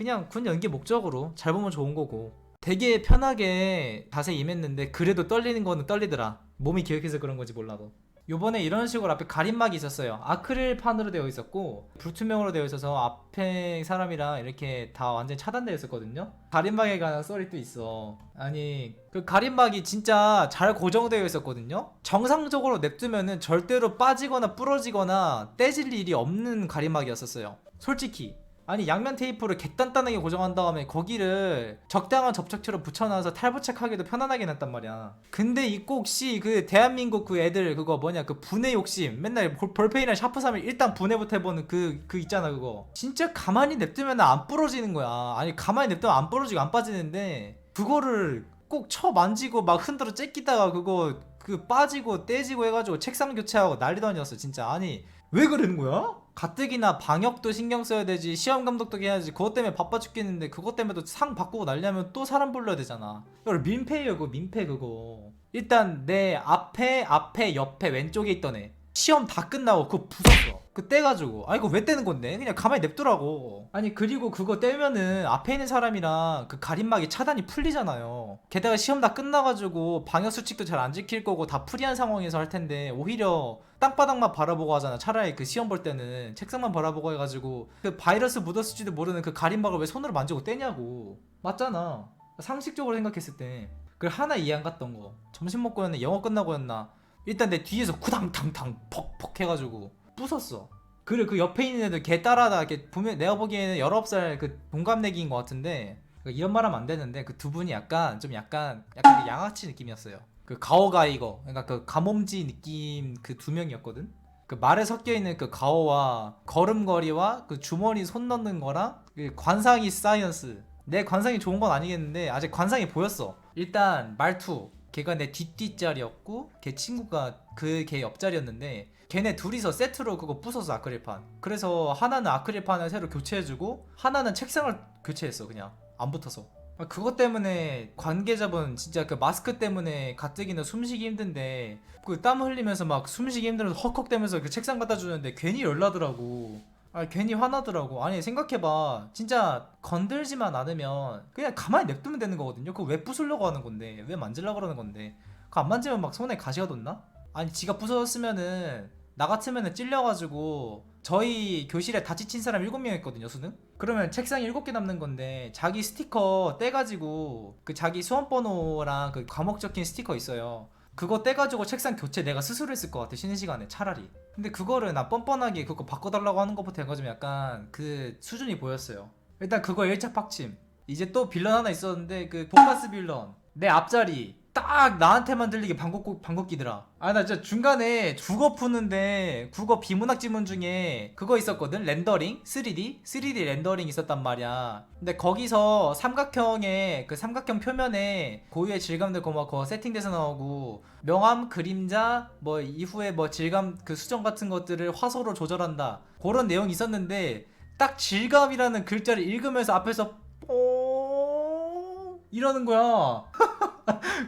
그냥 군 연기 목적으로 잘 보면 좋은 거고. 되게 편하게 자세히 임했는데 그래도 떨리는 거는 떨리더라. 몸이 기억해서 그런 건지 몰라도. 요번에 이런 식으로 앞에 가림막이 있었어요. 아크릴판으로 되어 있었고 불투명으로 되어 있어서 앞에 사람이랑 이렇게 다 완전히 차단되어 있었거든요. 가림막에 관한 썰이 또 있어. 아니 그 가림막이 진짜 잘 고정되어 있었거든요. 정상적으로 냅두면은 절대로 빠지거나 부러지거나 떼질 일이 없는 가림막이었었어요. 솔직히 아니 양면 테이프를 개단단하게 고정한 다음에 거기를 적당한 접착제로 붙여놔서 탈부착하기도 편안하게 놨단 말이야. 근데 이 꼭씨 그 대한민국 그 애들 그거 뭐냐 그 분해 욕심. 맨날 볼- 볼펜이랑 샤프 사면 일단 분해부터 해보는 그, 그 있잖아 그거. 진짜 가만히 냅두면 안 부러지는 거야. 아니 가만히 냅두면 안 부러지고 안 빠지는데 그거를 꼭 쳐 만지고 막 흔들어 째끼다가 그거 그 빠지고 떼지고 해가지고 책상 교체하고 난리도 아니었어 진짜. 아니 왜 그러는 거야? 가뜩이나 방역도 신경 써야 되지 시험 감독도 해야지 그것 때문에 바빠 죽겠는데 그것 때문에 또 상 바꾸고 난리나면 또 사람 불러야 되잖아. 이거 민폐예요 그거 민폐 그거. 일단 내 앞에 앞에 옆에 왼쪽에 있던 애. 시험 다 끝나고 그거 부쉈어 그 떼가지고. 아 이거 왜 떼는 건데? 그냥 가만히 냅두라고. 아니 그리고 그거 떼면은 앞에 있는 사람이랑 그 가림막이 차단이 풀리잖아요. 게다가 시험 다 끝나가지고 방역 수칙도 잘 안 지킬 거고 다 프리한 상황에서 할 텐데 오히려 땅바닥만 바라보고 하잖아. 차라리 그 시험 볼 때는. 책상만 바라보고 해가지고 그 바이러스 묻었을지도 모르는 그 가림막을 왜 손으로 만지고 떼냐고. 맞잖아. 상식적으로 생각했을 때. 그리고 하나 이해 안 갔던 거. 점심 먹고였나 영어 끝나고였나. 일단 내 뒤에서 구당탕탕 퍽퍽 해가지고 부쉈어. 그리고 그 옆에 있는 애들 걔 따라다 이렇게 보면 내가 보기에는 19살 그 동갑내기인 것 같은데 그 이런 말 하면 안 되는데 그 두 분이 약간 좀 약간 약간 그 양아치 느낌이었어요. 그 가오가 이거 그러니까 그 가몸지 느낌 그 두 명이었거든? 그 말에 섞여 있는 그 가오와 걸음걸이와 그 주머니 손 넣는 거랑 그 관상이 사이언스. 내 관상이 좋은 건 아니겠는데 아직 관상이 보였어. 일단 말투 걔가 내 뒷뒷자리였고 걔 친구가 그 걔 옆자리였는데 걔네 둘이서 세트로 그거 부숴서 아크릴판. 그래서 하나는 아크릴판을 새로 교체해주고 하나는 책상을 교체했어 그냥. 안 붙어서. 아, 그것 때문에 관계자분 진짜 그 마스크 때문에 가뜩이나 숨쉬기 힘든데 그 땀 흘리면서 막 숨쉬기 힘들어서 헉헉대면서 그 책상 갖다 주는데 괜히 열나더라고 아 괜히 화나더라고. 아니 생각해봐. 진짜 건들지만 않으면 그냥 가만히 냅두면 되는 거거든요. 그거 왜 부수려고 하는 건데? 왜 만지려고 그러는 건데? 그거 안 만지면 막 손에 가시가 돋나? 아니 지가 부서졌으면은 나 같으면은 찔려가지고 저희 교실에 다 지친 사람 7명 있거든요 수능? 그러면 책상 7개 남는 건데 자기 스티커 떼가지고 그 자기 수험번호랑 그 과목 적힌 스티커 있어요 그거 떼가지고 책상 교체 내가 스스로 했을 것 같아 쉬는 시간에 차라리. 근데 그거를 나 뻔뻔하게 그거 바꿔달라고 하는 것부터 해가지고 약간 그 수준이 보였어요. 일단 그거 1차 팍침. 이제 또 빌런 하나 있었는데 그 돈가스 빌런. 내 앞자리 딱 나한테만 들리게 방귀 끼더라. 아 나 진짜 중간에 국어 푸는데 국어 비문학 지문 중에 그거 있었거든. 렌더링? 3D 3D 렌더링 있었단 말이야. 근데 거기서 삼각형의 그 삼각형 표면에 고유의 질감들 그거 막 그거 세팅돼서 나오고 명암 그림자 뭐 이후에 뭐 질감 그 수정 같은 것들을 화소로 조절한다. 그런 내용이 있었는데 딱 질감이라는 글자를 읽으면서 앞에서 뽀 이러는 거야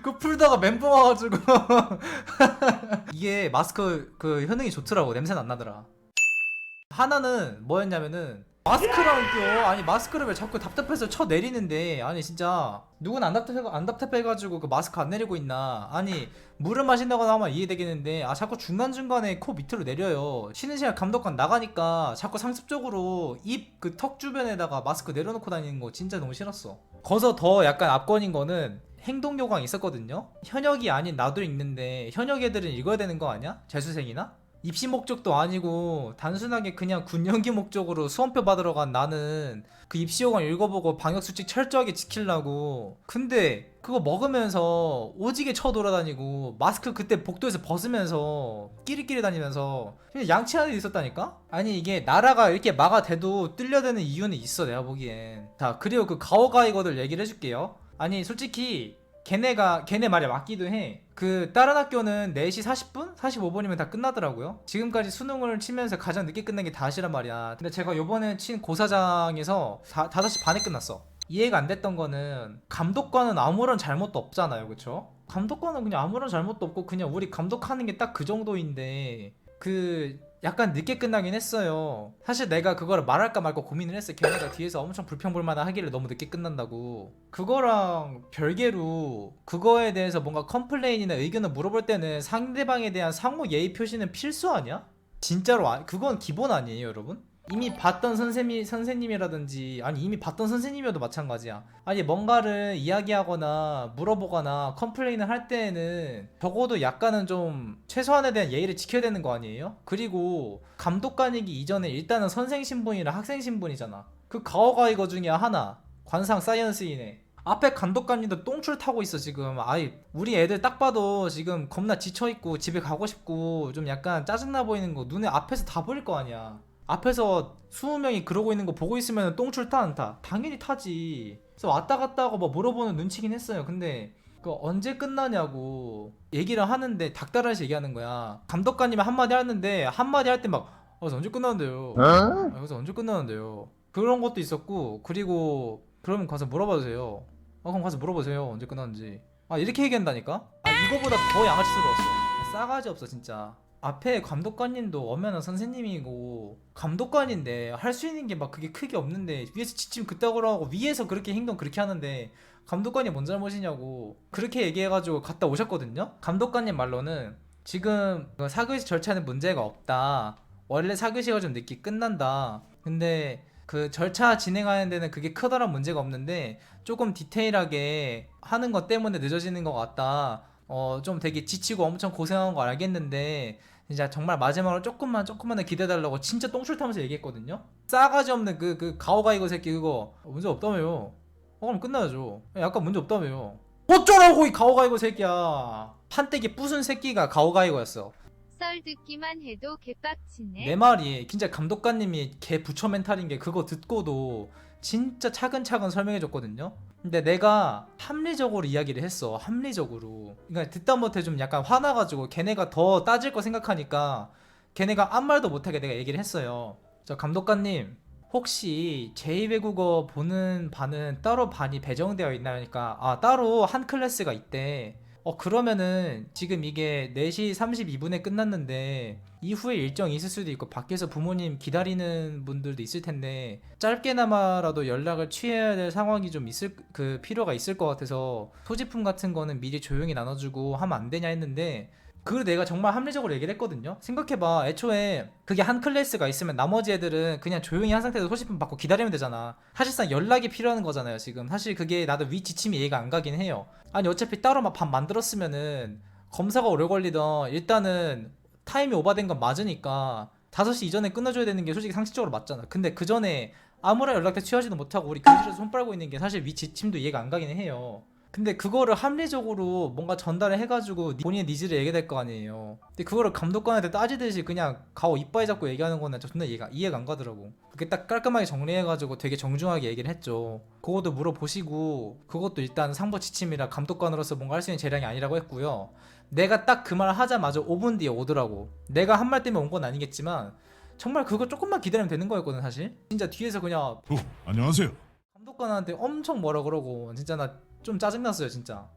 그 풀다가 멘붕 와가지고. 이게 마스크 그 효능이 좋더라고 냄새는 안 나더라. 하나는 뭐였냐면은 마스크랑 껴 아니 마스크를 왜 자꾸 답답해서 쳐 내리는데. 아니 진짜 누군 안 답답해 안 답답해가지고 그 마스크 안 내리고 있나. 아니 물을 마신다거나 하면 이해되겠는데 아 자꾸 중간 중간에 코 밑으로 내려요. 쉬는 시간 감독관 나가니까 자꾸 상습적으로 입 그 턱 주변에다가 마스크 내려놓고 다니는 거 진짜 너무 싫었어. 거기서 더 약간 압권인 거는 행동 요강 있었거든요. 현역이 아닌 나도 읽는데 현역 애들은 읽어야 되는 거 아니야? 재수생이나? 입시 목적도 아니고 단순하게 그냥 군연기 목적으로 수험표 받으러 간 나는 그 입시 요강 읽어보고 방역 수칙 철저하게 지키려고 근데 그거 먹으면서 오지게 쳐 돌아다니고 마스크 그때 복도에서 벗으면서 끼리끼리 다니면서 그냥 양치하는 애 있었다니까? 아니 이게 나라가 이렇게 막아대도 뚫려대는 이유는 있어 내가 보기엔 자 그리고 그 가오가이거들 얘기를 해줄게요 아니 솔직히 걔네가 걔네 말에 맞기도 해. 그 다른 학교는 4시 40분, 45분이면 다 끝나더라고요. 지금까지 수능을 치면서 가장 늦게 끝낸 게 다시란 말이야. 근데 제가 요번에 친 고사장에서 다, 5시 반에 끝났어. 이해가 안 됐던 거는 감독관은 아무런 잘못도 없잖아요. 그쵸? 감독관은 그냥 아무런 잘못도 없고 그냥 우리 감독하는 게 딱 그 정도인데 그 약간 늦게 끝나긴 했어요. 사실 내가 그거를 말할까 말까 고민을 했어. 걔네가 뒤에서 엄청 불평불만을 하길래 너무 늦게 끝난다고. 그거랑 별개로 그거에 대해서 뭔가 컴플레인이나 의견을 물어볼 때는 상대방에 대한 상호 예의 표시는 필수 아니야? 진짜로 아, 그건 기본 아니에요, 여러분? 이미 봤던 선생님 선생님이라든지 아니 이미 봤던 선생님이어도 마찬가지야. 아니 뭔가를 이야기하거나 물어보거나 컴플레인을 할 때에는 적어도 약간은 좀 최소한에 대한 예의를 지켜야 되는 거 아니에요? 그리고 감독관이기 이전에 일단은 선생 신분이랑 학생 신분이잖아. 그 가오가 이거 중에 하나 관상 사이언스이네. 앞에 감독관님도 똥줄 타고 있어 지금 아이 우리 애들 딱 봐도 지금 겁나 지쳐있고 집에 가고 싶고 좀 약간 짜증나 보이는 거 눈에 앞에서 다 보일 거 아니야 앞에서 20명이 그러고 있는 거 보고 있으면 똥줄 타 안 타? 당연히 타지. 그래서 왔다 갔다 하고 뭐 물어보는 눈치긴 했어요. 근데 그 언제 끝나냐고 얘기를 하는데 닥달하시 얘기하는 거야. 감독관님이 한마디 하는데 한마디 할 때 막 어, 그래서 언제 끝나는데요? 아, 그래서 언제 끝나는데요? 그런 것도 있었고 그리고 그러면 가서 물어봐주세요. 아 그럼 가서 물어보세요. 언제 끝나는지. 아 이렇게 얘기한다니까? 아 이거보다 더 양아치스러웠어. 싸가지 없어 진짜 앞에 감독관님도 엄연한 선생님이고 감독관인데 할 수 있는 게 막 그게 크게 없는데 위에서 지침 그따구로 하고 위에서 그렇게 행동 그렇게 하는데 감독관이 뭔 잘못이냐고 그렇게 얘기해가지고 갔다 오셨거든요? 감독관님 말로는 지금 그 사교시 절차는 문제가 없다. 원래 사교시가 좀 늦게 끝난다. 근데 그 절차 진행하는 데는 그게 크다란 문제가 없는데 조금 디테일하게 하는 것 때문에 늦어지는 것 같다. 어, 좀 되게 지치고 엄청 고생한 거 알겠는데 진짜 정말 마지막으로 조금만 조금만 더 기대달라고 진짜 똥줄 타면서 얘기했거든요. 싸가지 없는 그 그 가오가 이거 새끼 그거 문제 없다며요. 어, 그럼 끝나야죠. 약간 문제 없다며요. 어쩌라고 이 가오가 이거 새끼야. 판때기 부순 새끼가 가오가 이거였어. 썰 듣기만 해도 개빡치네. 내 말이 진짜 감독관님이 개 부처 멘탈인 게 그거 듣고도 진짜 차근차근 설명해 줬거든요. 근데 내가 합리적으로 이야기를 했어. 합리적으로. 그러니까 듣다 못해 좀 약간 화나가지고 걔네가 더 따질 거 생각하니까 걔네가 아무 말도 못하게 내가 얘기를 했어요. 저 감독관님 혹시 제2외국어 보는 반은 따로 반이 배정되어 있나요? 그러니까 아 따로 한 클래스가 있대. 어 그러면은 지금 이게 4시 32분에 끝났는데 이후에 일정이 있을 수도 있고 밖에서 부모님 기다리는 분들도 있을 텐데 짧게나마라도 연락을 취해야 될 상황이 좀 있을 그 필요가 있을 것 같아서 소지품 같은 거는 미리 조용히 나눠주고 하면 안 되냐 했는데 그걸 내가 정말 합리적으로 얘기를 했거든요. 생각해봐. 애초에 그게 한 클래스가 있으면 나머지 애들은 그냥 조용히 한 상태에서 소지품 받고 기다리면 되잖아. 사실상 연락이 필요한 거잖아요, 지금. 사실 그게 나도 위 지침이 이해가 안 가긴 해요. 아니, 어차피 따로 막 밥 만들었으면은 검사가 오래 걸리던 일단은 타임이 오버된 건 맞으니까 5시 이전에 끝내줘야 되는 게 솔직히 상식적으로 맞잖아. 근데 그 전에 아무런 연락대 취하지도 못하고 우리 교실에서 손 빨고 있는 게 사실 위 지침도 이해가 안 가긴 해요. 근데 그거를 합리적으로 뭔가 전달을 해가지고 니- 본인의 니즈를 얘기해야 될거 아니에요. 근데 그거를 감독관한테 따지듯이 그냥 가오 이빨 잡고 얘기하는 거는 저 존나 이해가, 이해가 안 가더라고. 그게 딱 깔끔하게 정리해가지고 되게 정중하게 얘기를 했죠. 그것도 물어보시고 그것도 일단 상부 지침이라 감독관으로서 뭔가 할 수 있는 재량이 아니라고 했고요. 내가 딱 그 말을 하자마자 5분 뒤에 오더라고. 내가 한 말 때문에 온 건 아니겠지만 정말 그거 조금만 기다리면 되는 거였거든 사실. 진짜 뒤에서 그냥 오, 안녕하세요. 감독관한테 엄청 뭐라 그러고 진짜 나 좀 짜증났어요 진짜